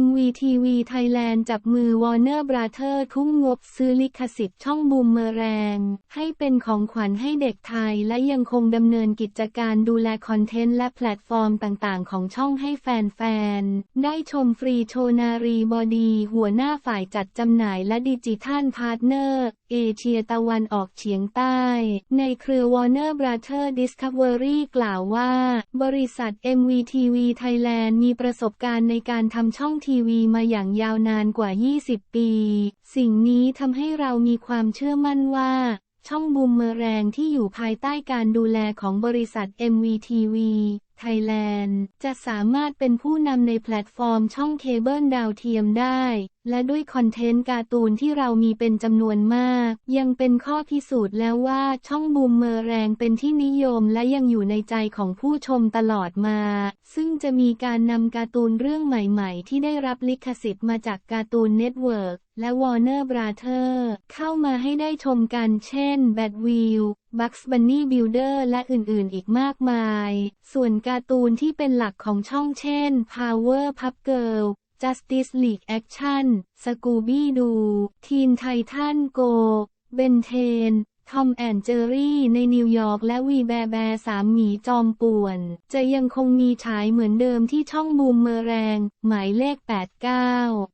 MVTV Thailand จับมือ Warner Brother ทุ่มงบซื้อลิขสิทธิ์ช่องบูมเมอแรง ให้เป็นของขวัญให้เด็กไทยและยังคงดำเนินกิจการดูแลคอนเทนต์และแพลตฟอร์มต่างๆ ของช่องให้แฟนๆ ได้ชมฟรีโชนารีบอดี หัวหน้าฝ่ายจัดจำหน่ายและดิจิทัลพาร์ทเนอร์เอเชียตะวันออกเฉียงใต้ ในเครือ Warner Brother Discovery กล่าวว่า บริษัท MVTV Thailand มีประสบการณ์ในการทำช่องทีวีมาอย่างยาวนานกว่า 20 ปี สิ่งนี้ทำให้เรามีความเชื่อมั่นว่า ช่องบูมเมอแรงที่อยู่ภายใต้การดูแลของบริษัท MVTV ไทยแลนด์ จะสามารถเป็นผู้นำในแพลตฟอร์มช่องเคเบิลดาวเทียมได้ และด้วยคอนเทนต์การ์ตูนที่เรามีเป็นจำนวนมาก ยังเป็นข้อพิสูจน์แล้วว่าช่องบูมเมอร์แรงเป็นที่นิยมและยังอยู่ในใจของผู้ชมตลอดมา ซึ่งจะมีการนำการ์ตูนเรื่องใหม่ๆ ที่ได้รับลิขสิทธิ์มาจากการ์ตูนเน็ตเวิร์กและ Warner Brother เข้ามาให้ได้ชมกันเช่น Batwheel Bugs Bunny Builder และอื่นๆ อีกมากมาย ส่วนการ์ตูนที่เป็นหลักของช่องเช่น Power Pup Girl Justice League Action Scooby Doo Teen Titan Go Ben 10ทอมแอนเจอรี่ในนิวยอร์กและวีแบร์แบร์สามหมีจอมป่วน จะยังคงมีฉายเหมือนเดิมที่ช่องบูมเมอแรง หมายเลข 89